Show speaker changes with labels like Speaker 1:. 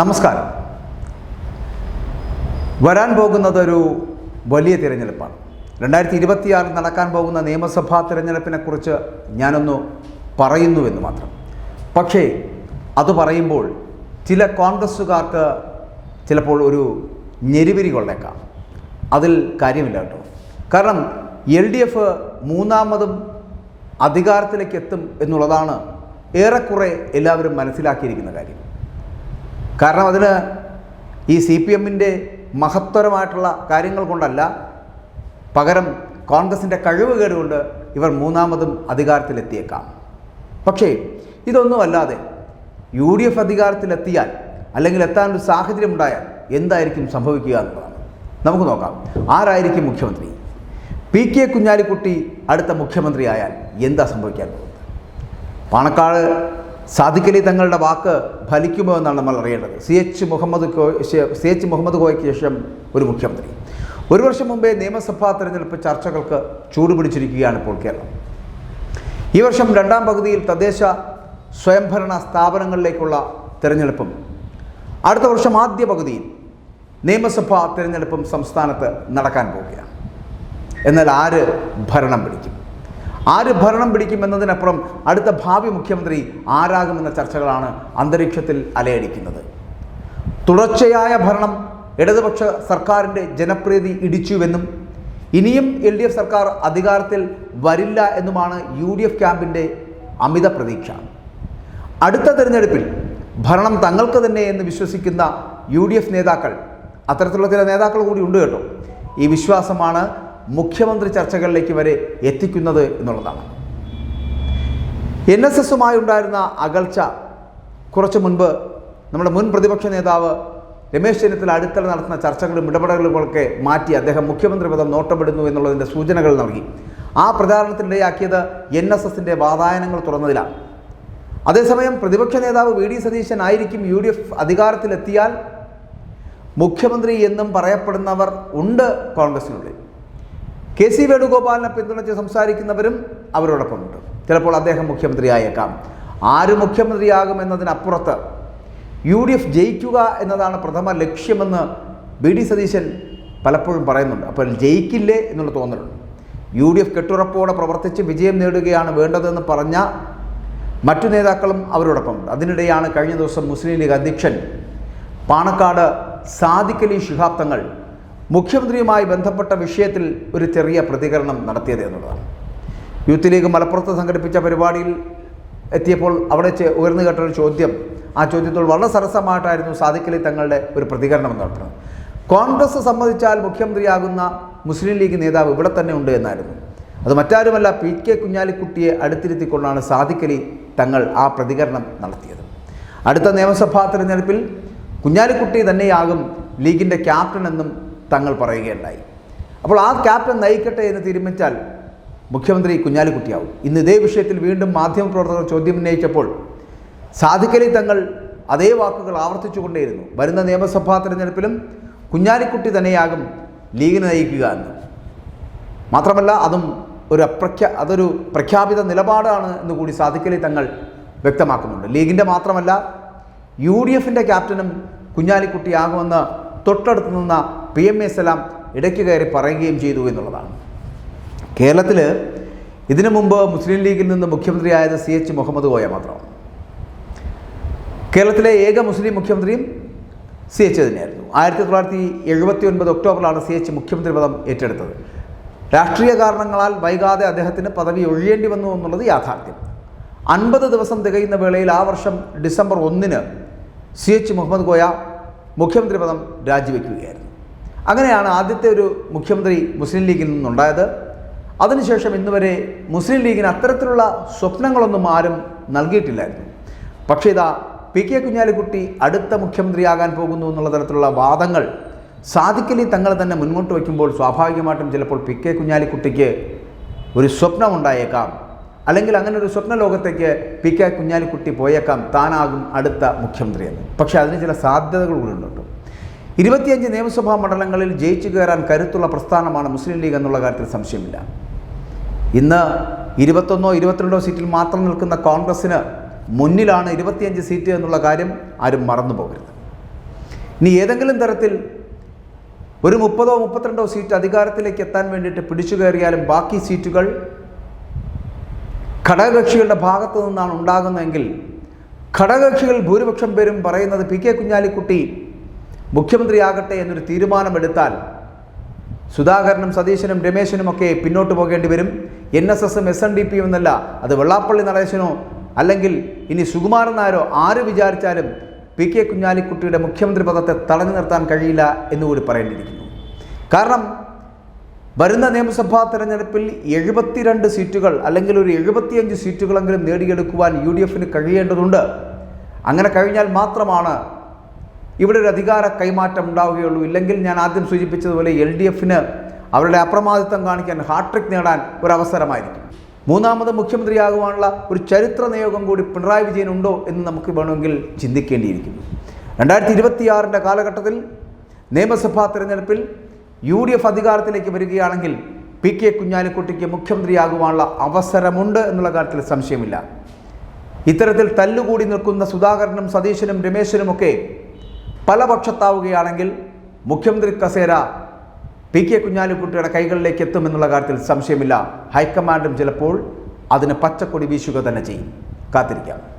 Speaker 1: നമസ്കാരം വരാൻ പോകുന്നതൊരു വലിയ തിരഞ്ഞെടുപ്പാണ് രണ്ടായിരത്തി ഇരുപത്തിയാറിൽ നടക്കാൻ പോകുന്ന നിയമസഭാ തിരഞ്ഞെടുപ്പിനെക്കുറിച്ച് ഞാനൊന്ന് പറയുന്നുവെന്ന് മാത്രം പക്ഷേ അത് പറയുമ്പോൾ ചില കോൺഗ്രസ്സുകാർക്ക് ചിലപ്പോൾ ഒരു ഞെരുവിരി കൊള്ളേക്കാം അതിൽ കാര്യമില്ല കേട്ടോ കാരണം എൽ ഡി എഫ് മൂന്നാമതും അധികാരത്തിലേക്ക് എത്തും എന്നുള്ളതാണ് ഏറെക്കുറെ എല്ലാവരും മനസ്സിലാക്കിയിരിക്കുന്ന കാര്യം കാരണം അതിൽ ഈ സി പി എമ്മിൻ്റെ മഹത്തരമായിട്ടുള്ള കാര്യങ്ങൾ കൊണ്ടല്ല പകരം കോൺഗ്രസിൻ്റെ കഴിവ് കേടുകൊണ്ട് ഇവർ മൂന്നാമതും അധികാരത്തിലെത്തിയേക്കാം പക്ഷേ ഇതൊന്നുമല്ലാതെ യു ഡി എഫ് അധികാരത്തിലെത്തിയാൽ അല്ലെങ്കിൽ എത്താനൊരു സാഹചര്യമുണ്ടായാൽ എന്തായിരിക്കും സംഭവിക്കുക എന്നുള്ളതാണ് നമുക്ക് നോക്കാം ആരായിരിക്കും മുഖ്യമന്ത്രി പി കെ കുഞ്ഞാലിക്കുട്ടി അടുത്ത മുഖ്യമന്ത്രിയായാൽ എന്താ സംഭവിക്കാൻ പോകുന്നത് പാണക്കാട് സാദിഖലി തങ്ങളുടെ വാക്ക് ഫലിക്കുമോ എന്നാണ് നമ്മൾ അറിയേണ്ടത് C H Muhammad C H Muhammad കോയ്ക്ക് ശേഷം ഒരു മുഖ്യമന്ത്രി ഒരു വർഷം മുമ്പേ നിയമസഭാ തെരഞ്ഞെടുപ്പ് ചർച്ചകൾക്ക് ചൂടുപിടിച്ചിരിക്കുകയാണ് ഇപ്പോൾ കേരളം ഈ വർഷം രണ്ടാം പകുതിയിൽ തദ്ദേശ സ്വയംഭരണ സ്ഥാപനങ്ങളിലേക്കുള്ള തിരഞ്ഞെടുപ്പും അടുത്ത വർഷം ആദ്യ പകുതിയിൽ നിയമസഭാ തിരഞ്ഞെടുപ്പും സംസ്ഥാനത്ത് നടക്കാൻ പോവുകയാണ് എന്നാൽ ആര് ഭരണം പിടിക്കും ആര് ഭരണം പിടിക്കുമെന്നതിനപ്പുറം അടുത്ത ഭാവി മുഖ്യമന്ത്രി ആരാകുമെന്ന ചർച്ചകളാണ് അന്തരീക്ഷത്തിൽ അലയടിക്കുന്നത് തുടർച്ചയായ ഭരണം ഇടതുപക്ഷ സർക്കാരിൻ്റെ ജനപ്രീതി ഇടിച്ചുവെന്നും ഇനിയും എൽ ഡി എഫ് സർക്കാർ അധികാരത്തിൽ വരില്ല എന്നുമാണ് യു ഡി എഫ് ക്യാമ്പിൻ്റെ അമിത പ്രതീക്ഷ അടുത്ത തിരഞ്ഞെടുപ്പിൽ ഭരണം തങ്ങൾക്ക് തന്നെ എന്ന് വിശ്വസിക്കുന്ന യു ഡി എഫ് നേതാക്കൾ അത്തരത്തിലുള്ള ചില നേതാക്കൾ കൂടി ഉണ്ട് കേട്ടോ ഈ വിശ്വാസമാണ് മുഖ്യമന്ത്രി ചർച്ചകളിലേക്ക് വരെ എത്തിക്കുന്നത് എന്നുള്ളതാണ് എൻ എസ് എസുമായി ഉണ്ടായിരുന്ന അകൽച്ച കുറച്ചു മുൻപ് നമ്മുടെ മുൻ പ്രതിപക്ഷ നേതാവ് രമേശ് ചെന്നിത്തല അടുത്തല നടത്തുന്ന ചർച്ചകളും ഇടപെടലുകളൊക്കെ മാറ്റി അദ്ദേഹം മുഖ്യമന്ത്രി പദം നോട്ടപ്പെടുന്നു എന്നുള്ളതിൻ്റെ സൂചനകൾ നൽകി ആ പ്രചാരണത്തിനിടയാക്കിയത് എൻ എസ് എസിൻ്റെ വാതായനങ്ങൾ തുറന്നതിലാണ് അതേസമയം പ്രതിപക്ഷ നേതാവ് വി ഡി സതീശൻ ആയിരിക്കും യു ഡി എഫ് അധികാരത്തിലെത്തിയാൽ മുഖ്യമന്ത്രി എന്നും പറയപ്പെടുന്നവർ ഉണ്ട് കോൺഗ്രസിനുള്ളിൽ കെ സി വേണുഗോപാലിനെ പിന്തുണച്ച് സംസാരിക്കുന്നവരും ഉണ്ട് ചിലപ്പോൾ അദ്ദേഹം മുഖ്യമന്ത്രിയായേക്കാം ആര് മുഖ്യമന്ത്രിയാകും എന്നതിനപ്പുറത്ത് യു ഡി എഫ് ജയിക്കുക എന്നതാണ് പ്രഥമ ലക്ഷ്യമെന്ന് ബി ഡി സതീശൻ പലപ്പോഴും പറയുന്നുണ്ട് അപ്പോൾ ജയിക്കില്ലേ എന്നുള്ള തോന്നലുണ്ട് യു ഡി എഫ് കെട്ടുറപ്പോടെ പ്രവർത്തിച്ച് വിജയം നേടുകയാണ് വേണ്ടതെന്ന് പറഞ്ഞ മറ്റു നേതാക്കളും അവരോടൊപ്പമുണ്ട് അതിനിടെയാണ് കഴിഞ്ഞ ദിവസം മുസ്ലിം ലീഗ് അധ്യക്ഷൻ പാണക്കാട് സാദിഖലി ശിഹാബ്ദങ്ങൾ മുഖ്യമന്ത്രിയുമായി ബന്ധപ്പെട്ട വിഷയത്തിൽ ഒരു ചെറിയ പ്രതികരണം നടത്തിയത് എന്നുള്ളതാണ് യൂത്ത് ലീഗ് മലപ്പുറത്ത് സംഘടിപ്പിച്ച പരിപാടിയിൽ എത്തിയപ്പോൾ അവിടെ ഉയർന്നു കേട്ട ഒരു ചോദ്യം ആ ചോദ്യത്തോട് വളരെ സരസമായിട്ടായിരുന്നു സാധിക്കലി തങ്ങളുടെ ഒരു പ്രതികരണം നടത്തുന്നത് കോൺഗ്രസ് സംബന്ധിച്ചാൽ മുഖ്യമന്ത്രിയാകുന്ന മുസ്ലിം ലീഗ് നേതാവ് ഇവിടെ തന്നെ ഉണ്ട് എന്നായിരുന്നു അത് മറ്റാരുമല്ല പി കെ കുഞ്ഞാലിക്കുട്ടിയെ അടുത്തിരുത്തിക്കൊണ്ടാണ് സാധിക്കലി തങ്ങൾ ആ പ്രതികരണം നടത്തിയത് അടുത്ത നിയമസഭാ തെരഞ്ഞെടുപ്പിൽ കുഞ്ഞാലിക്കുട്ടി തന്നെയാകും ലീഗിൻ്റെ ക്യാപ്റ്റൻ എന്നും തങ്ങൾ പറയുകയുണ്ടായി അപ്പോൾ ആ ക്യാപ്റ്റൻ നയിക്കട്ടെ എന്ന് തീരുമാനിച്ചാൽ മുഖ്യമന്ത്രി കുഞ്ഞാലിക്കുട്ടിയാവും ഇന്ന് ഇതേ വിഷയത്തിൽ വീണ്ടും മാധ്യമപ്രവർത്തകർ ചോദ്യം ഉന്നയിച്ചപ്പോൾ സാധിക്കലി തങ്ങൾ അതേ വാക്കുകൾ ആവർത്തിച്ചുകൊണ്ടേയിരുന്നു വരുന്ന നിയമസഭാ തെരഞ്ഞെടുപ്പിലും കുഞ്ഞാലിക്കുട്ടി തന്നെയാകും ലീഗിനെ നയിക്കുക എന്ന് മാത്രമല്ല അതും ഒരു അപ്രഖ്യാ അതൊരു പ്രഖ്യാപിത നിലപാടാണ് എന്ന് കൂടി സാധിക്കലി തങ്ങൾ വ്യക്തമാക്കുന്നുണ്ട് ലീഗിൻ്റെ മാത്രമല്ല യു ഡി എഫിൻ്റെ ക്യാപ്റ്റനും കുഞ്ഞാലിക്കുട്ടിയാകുമെന്ന് തൊട്ടടുത്ത് നിന്ന പി എം എസ് എല്ലാം ഇടയ്ക്ക് കയറി പറയുകയും ചെയ്തു എന്നുള്ളതാണ് കേരളത്തിൽ ഇതിനു മുമ്പ് മുസ്ലിം ലീഗിൽ നിന്ന് മുഖ്യമന്ത്രിയായത് സി എച്ച് മുഹമ്മദ് കോയ മാത്രമാണ് കേരളത്തിലെ ഏക മുസ്ലിം മുഖ്യമന്ത്രിയും സി എച്ച് തന്നെയായിരുന്നു ആയിരത്തി തൊള്ളായിരത്തി എഴുപത്തി ഒൻപത് ഒക്ടോബറിലാണ് സി എച്ച് മുഖ്യമന്ത്രി പദം ഏറ്റെടുത്തത് രാഷ്ട്രീയ കാരണങ്ങളാൽ വൈകാതെ അദ്ദേഹത്തിന് പദവി ഒഴിയേണ്ടി വന്നു എന്നുള്ളത് യാഥാർത്ഥ്യം അൻപത് ദിവസം തികയുന്ന വേളയിൽ ആ വർഷം ഡിസംബർ ഒന്നിന് സി എച്ച് മുഹമ്മദ് കോയ മുഖ്യമന്ത്രി പദം രാജിവെക്കുകയായിരുന്നു അങ്ങനെയാണ് ആദ്യത്തെ ഒരു മുഖ്യമന്ത്രി മുസ്ലിം ലീഗിൽ നിന്നുണ്ടായത് അതിനുശേഷം ഇന്ന് വരെ മുസ്ലിം ലീഗിന് അത്തരത്തിലുള്ള സ്വപ്നങ്ങളൊന്നും ആരും നൽകിയിട്ടില്ലായിരുന്നു പക്ഷേ ഇതാ പി കെ കുഞ്ഞാലിക്കുട്ടി അടുത്ത മുഖ്യമന്ത്രിയാകാൻ പോകുന്നു എന്നുള്ള തരത്തിലുള്ള വാദങ്ങൾ സാധിക്കലി തങ്ങൾ തന്നെ മുന്നോട്ട് വയ്ക്കുമ്പോൾ സ്വാഭാവികമായിട്ടും ചിലപ്പോൾ പി കെ കുഞ്ഞാലിക്കുട്ടിക്ക് ഒരു സ്വപ്നം ഉണ്ടായേക്കാം അല്ലെങ്കിൽ അങ്ങനെ ഒരു സ്വപ്ന ലോകത്തേക്ക് പി കെ കുഞ്ഞാലിക്കുട്ടി പോയേക്കാം താനാകും അടുത്ത മുഖ്യമന്ത്രിയെന്ന് പക്ഷേ അതിന് ചില സാധ്യതകൾ കൂടി ഉണ്ട് ഇരുപത്തിയഞ്ച് നിയമസഭാ മണ്ഡലങ്ങളിൽ ജയിച്ചു കയറാൻ കരുത്തുള്ള പ്രസ്ഥാനമാണ് മുസ്ലിം ലീഗ് എന്നുള്ള കാര്യത്തിൽ സംശയമില്ല ഇന്ന് ഇരുപത്തൊന്നോ ഇരുപത്തിരണ്ടോ സീറ്റിൽ മാത്രം നിൽക്കുന്ന കോൺഗ്രസ്സിന് മുന്നിലാണ് ഇരുപത്തിയഞ്ച് സീറ്റ് എന്നുള്ള കാര്യം ആരും മറന്നു പോകരുത് ഇനി ഏതെങ്കിലും തരത്തിൽ ഒരു മുപ്പതോ മുപ്പത്തിരണ്ടോ സീറ്റ് അധികാരത്തിലേക്ക് എത്താൻ വേണ്ടിയിട്ട് പിടിച്ചു കയറിയാലും ബാക്കി സീറ്റുകൾ ഘടകകക്ഷികളുടെ ഭാഗത്തു നിന്നാണ് ഉണ്ടാകുന്നതെങ്കിൽ ഘടകകക്ഷികൾ ഭൂരിപക്ഷം പേരും പറയുന്നത് പി കെ കുഞ്ഞാലിക്കുട്ടി മുഖ്യമന്ത്രിയാകട്ടെ എന്നൊരു തീരുമാനമെടുത്താൽ സുധാകരനും സതീശനും രമേശനും ഒക്കെ പിന്നോട്ട് പോകേണ്ടി വരും എൻ എസ് എസും എസ് എൻ ഡി പിയും എന്നല്ല അത് വെള്ളാപ്പള്ളി നടേശനോ അല്ലെങ്കിൽ ഇനി സുകുമാരൻ നായരോ ആര് വിചാരിച്ചാലും പി കെ കുഞ്ഞാലിക്കുട്ടിയുടെ മുഖ്യമന്ത്രി പദത്തെ തടഞ്ഞു നിർത്താൻ കഴിയില്ല എന്നുകൂടി പറയേണ്ടിയിരിക്കുന്നു കാരണം വരുന്ന നിയമസഭാ തെരഞ്ഞെടുപ്പിൽ എഴുപത്തിരണ്ട് സീറ്റുകൾ അല്ലെങ്കിൽ ഒരു എഴുപത്തിയഞ്ച് സീറ്റുകളെങ്കിലും നേടിയെടുക്കുവാൻ യു ഡി എഫിന് കഴിയേണ്ടതുണ്ട് അങ്ങനെ കഴിഞ്ഞാൽ മാത്രമാണ് ഇവിടെ ഒരു അധികാര കൈമാറ്റം ഉണ്ടാവുകയുള്ളൂ ഇല്ലെങ്കിൽ ഞാൻ ആദ്യം സൂചിപ്പിച്ചതുപോലെ എൽ ഡി എഫിന് അവരുടെ അപ്രമാദിത്വം കാണിക്കാൻ ഹാട്രിക് നേടാൻ ഒരു അവസരമായിരിക്കും മൂന്നാമത് മുഖ്യമന്ത്രിയാകുവാനുള്ള ഒരു ചരിത്ര നിയോഗം കൂടി പിണറായി വിജയൻ ഉണ്ടോ എന്ന് നമുക്ക് വേണമെങ്കിൽ ചിന്തിക്കേണ്ടിയിരിക്കുന്നു രണ്ടായിരത്തി ഇരുപത്തിയാറിൻ്റെ കാലഘട്ടത്തിൽ നിയമസഭാ തിരഞ്ഞെടുപ്പിൽ യു ഡി എഫ് അധികാരത്തിലേക്ക് വരികയാണെങ്കിൽ പി കെ കുഞ്ഞാലിക്കുട്ടിക്ക് മുഖ്യമന്ത്രിയാകുവാനുള്ള അവസരമുണ്ട് എന്നുള്ള കാര്യത്തിൽ സംശയമില്ല ഇത്തരത്തിൽ തല്ലുകൂടി നിൽക്കുന്ന സുധാകരനും സതീശനും രമേശനുമൊക്കെ പല പക്ഷത്താവുകയാണെങ്കിൽ മുഖ്യമന്ത്രി കസേര പി കെ കുഞ്ഞാലിക്കുട്ടിയുടെ കൈകളിലേക്ക് എത്തുമെന്നുള്ള കാര്യത്തിൽ സംശയമില്ല ഹൈക്കമാൻഡും ചിലപ്പോൾ അതിന് പച്ചക്കൊടി വീശുക തന്നെ ചെയ്യും കാത്തിരിക്കാം